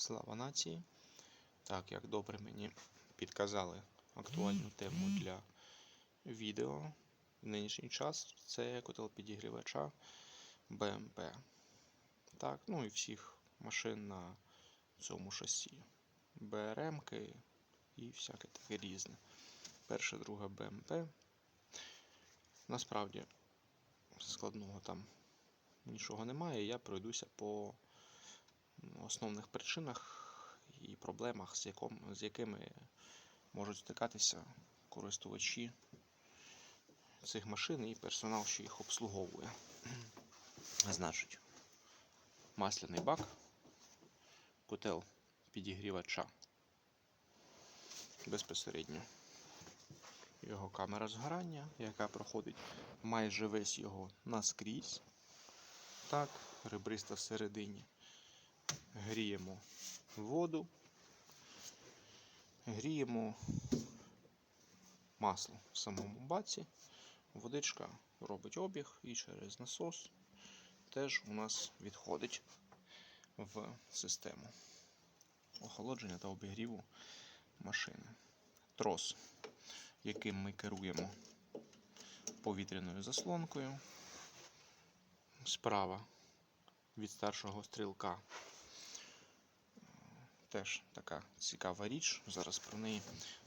Слава нації. Так, як добре мені підказали актуальну тему для відео в нинішній час це котел підігрівача БМП. Так, ну і всіх машин на цьому шасі. БРМки і всяке таке різне. Перше, друге БМП. Насправді складного там нічого немає. Я пройдуся по основних причинах і проблемах, з, яком, з якими можуть стикатися користувачі цих машин і персонал, що їх обслуговує. Значить, масляний бак, котел підігрівача безпосередньо. Його камера згорання, яка проходить майже весь його наскрізь. Так, ребриста всередині. Гріємо воду, гріємо масло в самому баці. Водичка робить обіг і через насос теж у нас відходить в систему охолодження та обігріву машини. Трос, яким ми керуємо повітряною заслонкою. Справа від старшого стрілка теж така цікава річ. Зараз про неї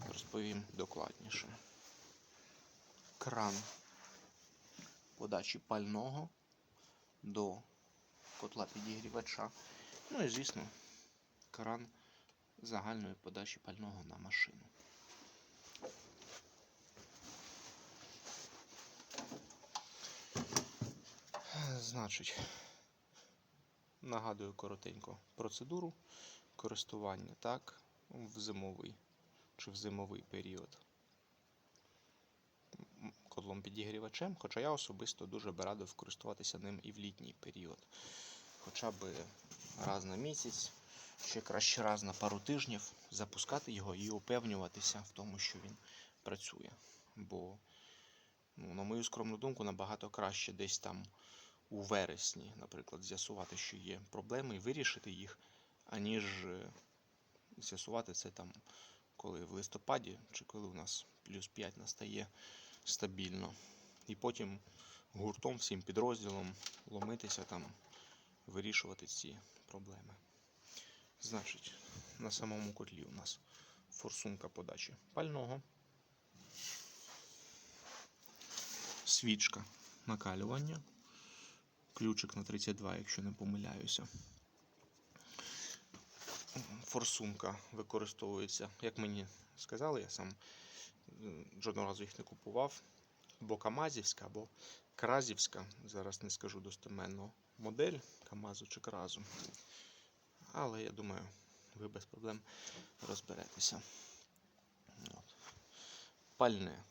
розповім докладніше. Кран подачі пального до котла підігрівача. Ну і, звісно, кран загальної подачі пального на машину. Значить, нагадую коротенько процедуру користування так, в зимовий чи в зимовий період котлом підігрівачем, хоча я особисто дуже би радив користуватися ним і в літній період. Хоча б раз на місяць, ще краще раз на пару тижнів запускати його і упевнюватися в тому, що він працює. Бо, ну, на мою скромну думку, набагато краще десь там у вересні, наприклад, з'ясувати, що є проблеми і вирішити їх, аніж е, з'ясувати це там, коли в листопаді чи коли у нас плюс 5 настає стабільно. І потім гуртом, всім підрозділом ломитися там, вирішувати ці проблеми. Значить, на самому котлі у нас форсунка подачі пального, свічка накалювання, ключик на 32, якщо не помиляюся. Форсунка використовується, як мені сказали, я сам жодного разу їх не купував. Або Камазівська, або Кразівська. Зараз не скажу достеменно модель Камазу чи Кразу. Але я думаю, ви без проблем розберетеся. От. Пальне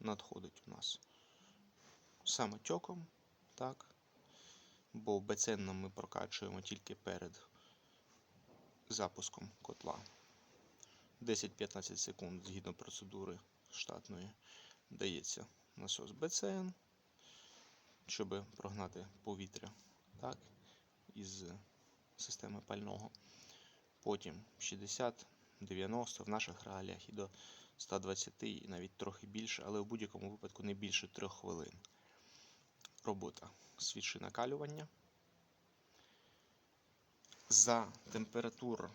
надходить у нас самотьоком, так? Бо беценном ми прокачуємо тільки перед запуском котла. 10-15 секунд згідно процедури штатної дається насос БЦН, щоб прогнати повітря так, із системи пального. Потім 60, 90 в наших реаліях і до 120 і навіть трохи більше, але в будь-якому випадку не більше 3 хвилин. Робота свічі накалювання. За температур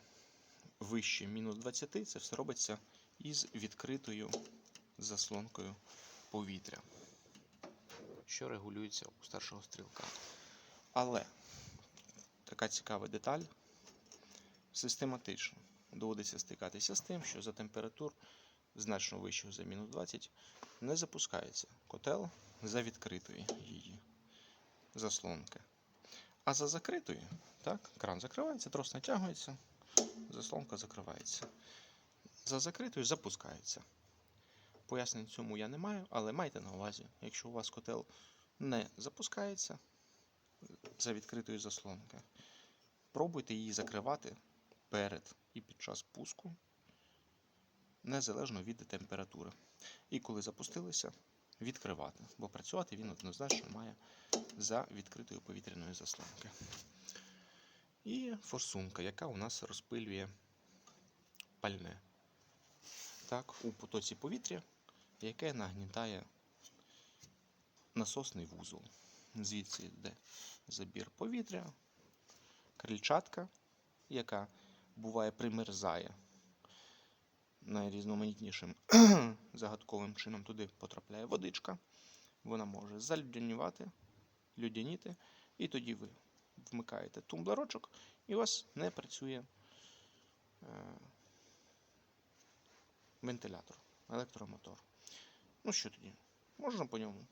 вище мінус 20 це все робиться із відкритою заслонкою повітря, що регулюється у старшого стрілка. Але така цікава деталь систематично доводиться стикатися з тим, що за температур значно вищих за мінус 20 не запускається котел за відкритої її заслонки. А за закритою, так, кран закривається, трос натягується, заслонка закривається. За закритою запускається. Пояснень цьому я не маю, але майте на увазі, якщо у вас котел не запускається за відкритою заслонкою, пробуйте її закривати перед і під час пуску, незалежно від температури. І коли запустилися, відкривати, бо працювати він однозначно має за відкритою повітряною заслонки. І форсунка, яка у нас розпилює пальне. Так, у потоці повітря, яке нагнітає насосний вузол. Звідси йде забір повітря, крильчатка, яка буває примерзає найрізноманітнішим загадковим чином туди потрапляє водичка. Вона може залюдянювати, людяніти, і тоді ви вмикаєте тумблерочок, і у вас не працює е, вентилятор, електромотор. Ну що тоді? Можна по ньому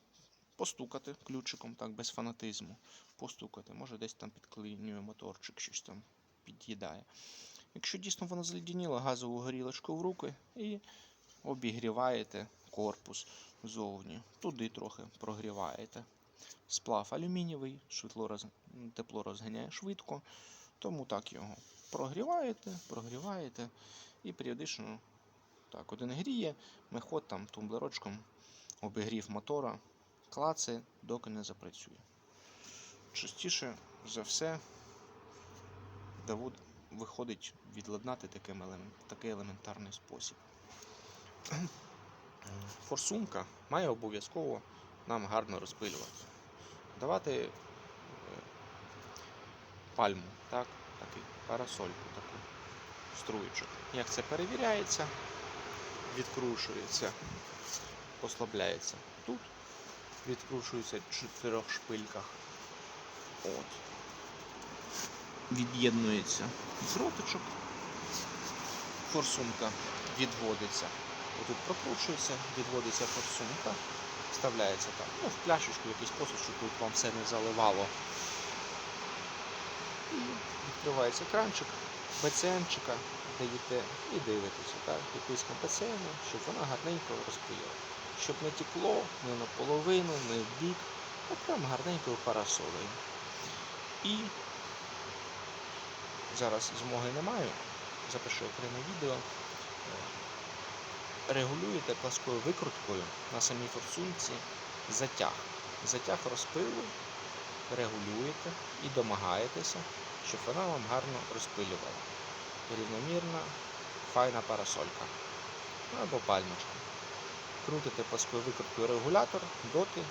постукати ключиком, так, без фанатизму. Постукати, може десь там підклинює моторчик, щось там під'їдає. Якщо дійсно воно заледеніло, газову горілочку в руки і обігріваєте корпус зовні. Туди трохи прогріваєте. Сплав алюмінієвий, роз... тепло розганяє швидко, тому так його прогріваєте, прогріваєте і періодично так, один гріє, меход там тумблерочком обігрів мотора, клацає, доки не запрацює. Частіше за все довод... виходить відладнати таким елемент... такий елементарний спосіб. Форсунка має обов'язково нам гарно розпилювати. Давати е, пальму, так, такий, парасольку таку струючок. Як це перевіряється, відкручується, послабляється тут, відкручується в чотирьох шпильках. От. Від'єднується дротичок, форсунка відводиться. Отут прокручується, відводиться форсунка, вставляється там, ну, в пляшечку якийсь посуд, щоб тут вам все не заливало. І відкривається кранчик, БЦМчика даєте і дивитеся, так, під тиском щоб вона гарненько розпилила. Щоб не текло не наполовину, не в бік, а прям гарненькою парасолею. І зараз змоги не маю, запишу окреме відео. Регулюєте пласкою викруткою на самій форсунці затяг. Затяг розпилу регулюєте і домагаєтеся, щоб вона вам гарно розпилювала. Рівномірна, файна парасолька або пальмочка. Крутите пласкою викруткою регулятор доти,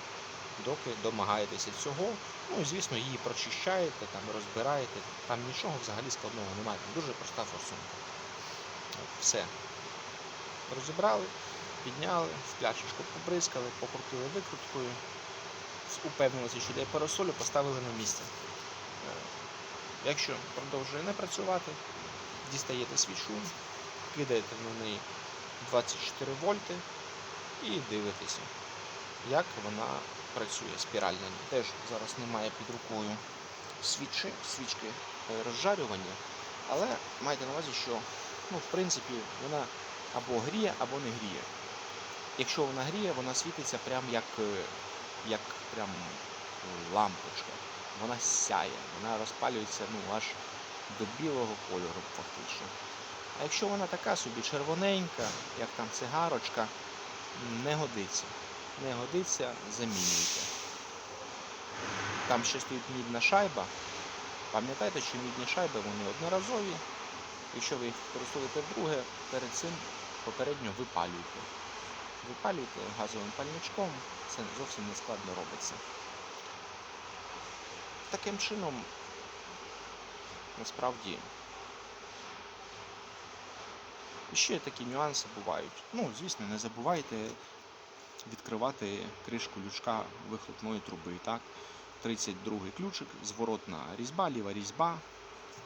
доки домагаєтеся цього. Ну і звісно, її прочищаєте, там, розбираєте. Там нічого взагалі складного немає. Там дуже проста форсунка. Все. Розібрали, підняли, в пляшечку побризкали, покрутили викруткою, упевнилися, що йде парасолю, поставили на місце. Е, Якщо продовжує не працювати, дістаєте свічу, кидаєте на неї 24 вольти і дивитеся, як вона працює спіральна. Теж зараз немає під рукою свічі, свічки розжарювання, але майте на увазі, що ну, в принципі вона або гріє, або не гріє. Якщо вона гріє, вона світиться прям як, е, як прям лампочка. Вона сяє, вона розпалюється ну, аж до білого кольору фактично. А якщо вона така собі червоненька, як там цигарочка, не годиться. Не годиться, замінюйте. Там ще стоїть мідна шайба. Пам'ятайте, що мідні шайби вони одноразові. Якщо ви їх використовуєте вдруге, перед цим попередньо випалюйте. Випалюйте газовим пальничком, це зовсім не складно робиться. Таким чином, насправді, ще такі нюанси бувають. Ну, звісно, не забувайте відкривати кришку лючка вихлопної труби. Так? 32 ключик, зворотна різьба, ліва різьба,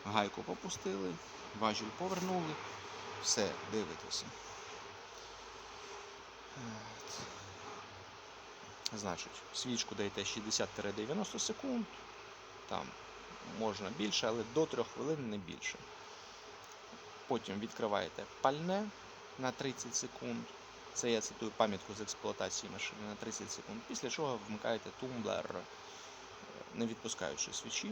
гайку попустили, важіль повернули, все, дивитеся. Значить, свічку даєте 60-90 секунд, там можна більше, але до 3 хвилин не більше. Потім відкриваєте пальне на 30 секунд. Це я цитую пам'ятку з експлуатації машини на 30 секунд. Після чого вмикаєте тумблер, е, не відпускаючи свічі.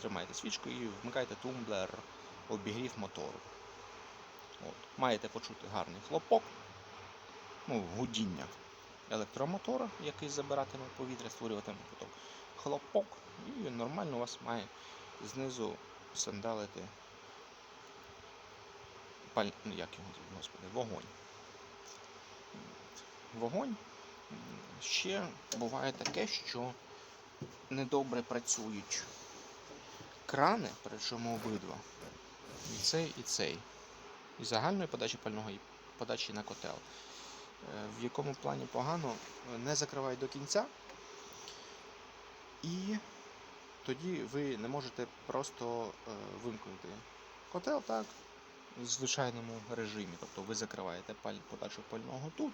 Тримаєте свічку і вмикаєте тумблер обігрів мотору. От. Маєте почути гарний хлопок, ну, гудіння електромотора, який забиратиме повітря, створюватиме поток хлопок, і нормально у вас має знизу сандалити паль... ну, як його, господи, вогонь. Вогонь. Ще буває таке, що недобре працюють крани, причому обидва. І цей, і цей. І загальної подачі пального, і подачі на котел. Е, В якому плані погано, не закривають до кінця. І тоді ви не можете просто е, вимкнути котел так, в звичайному режимі. Тобто ви закриваєте подачу пального тут,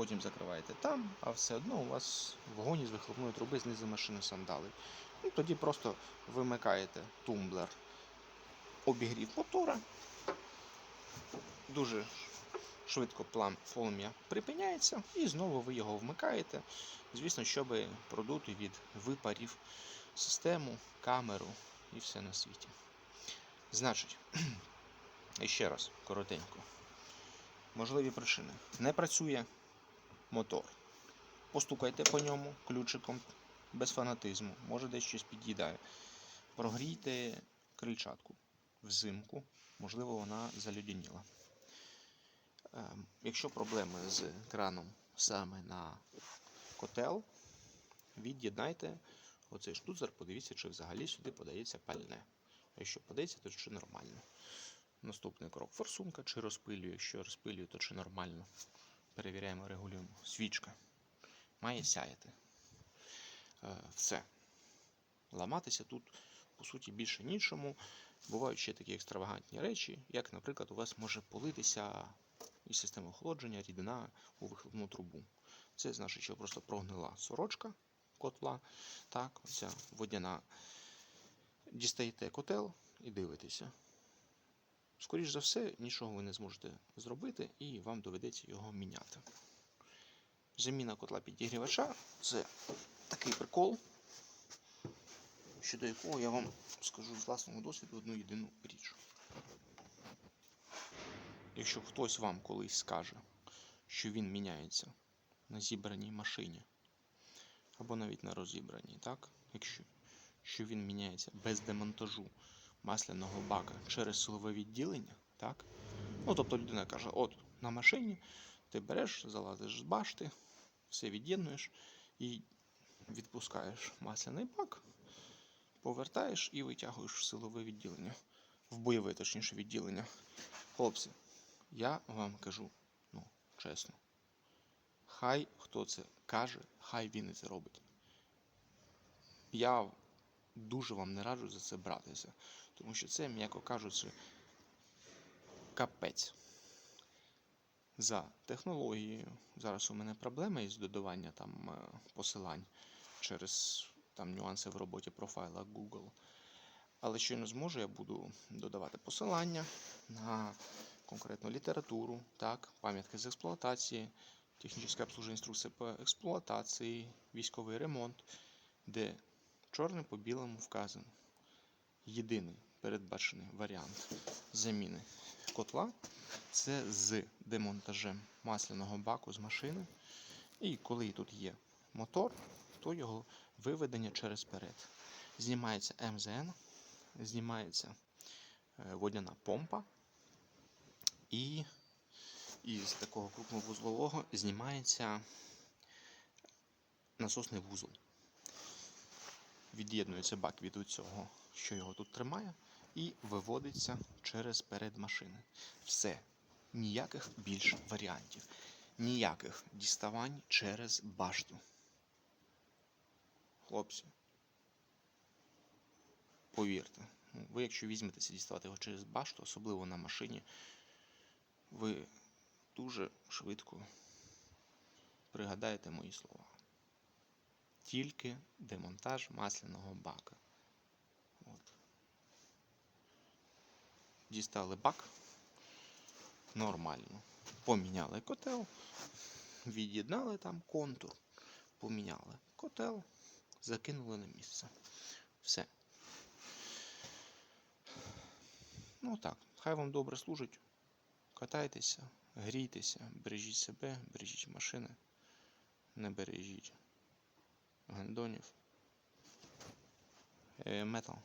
потім закриваєте там, а все одно у вас вогонь із вихлопної труби знизу машини сандалить. Ну, тоді просто вимикаєте тумблер обігрів мотора. Дуже швидко полум'я припиняється, і знову ви його вмикаєте. Звісно, щоб продути від випарів систему, камеру і все на світі. Значить, ще раз, коротенько. Можливі причини. Не працює мотор. Постукайте по ньому ключиком без фанатизму. Може десь щось під'їдає. Прогрійте крильчатку взимку, можливо, вона залюдяніла. Ем, Якщо проблеми з краном саме на котел, від'єднайте оцей штуцер, подивіться, чи взагалі сюди подається пальне. Якщо подається, то чи нормально. Наступний крок форсунка, чи розпилює. Якщо розпилює, то чи нормально. Перевіряємо, регулюємо. Свічка. Має сяяти. Е, Все. Ламатися тут, по суті, більше нічому. Бувають ще такі екстравагантні речі, як, наприклад, у вас може политися із системи охолодження рідина у вихлопну трубу. Це значить, що просто прогнила сорочка котла. Так, оця водяна. Дістаєте котел і дивитеся. Скоріше за все, нічого ви не зможете зробити, і вам доведеться його міняти. Заміна котла підігрівача це такий прикол, щодо якого я вам скажу з власного досвіду одну єдину річ. Якщо хтось вам колись скаже, що він міняється на зібраній машині, або навіть на розібраній, так? Якщо що він міняється без демонтажу масляного бака через силове відділення, так? Ну, тобто людина каже, от на машині ти береш, залазиш з башти, все від'єднуєш і відпускаєш масляний бак, повертаєш і витягуєш в силове відділення, в бойове, точніше, відділення. Хлопці, я вам кажу, ну, чесно, хай хто це каже, хай він і це робить. Я дуже вам не раджу за це братися, тому що це, м'яко кажучи, капець. За технологією. Зараз у мене проблеми із додавання там е, посилань через там нюанси в роботі профайла Google. Але щойно зможу, я буду додавати посилання на конкретну літературу, так, пам'ятки з експлуатації, технічне обслуження інструкція по експлуатації, військовий ремонт, де чорним по білому вказано. Єдиний передбачений варіант заміни котла це з демонтажем масляного баку з машини. І коли тут є мотор, то його виведення через перед. Знімається МЗН, знімається е, водяна помпа, і із такого крупновузлового знімається насосний вузол. Від'єднується бак від цього, що його тут тримає, і виводиться через перед машини. Все. Ніяких більш варіантів. Ніяких діставань через башту. Хлопці. Повірте, ну, ви, якщо візьметеся діставати його через башту, особливо на машині, ви дуже швидко пригадаєте мої слова. Тільки демонтаж масляного бака. Дістали бак нормально. Поміняли котел, від'єднали там контур, поміняли котел, закинули на місце. Все. Ну так, хай вам добре служить. Катайтеся, грійтеся, бережіть себе, бережіть машини, не бережіть гандонів. Е, Метал.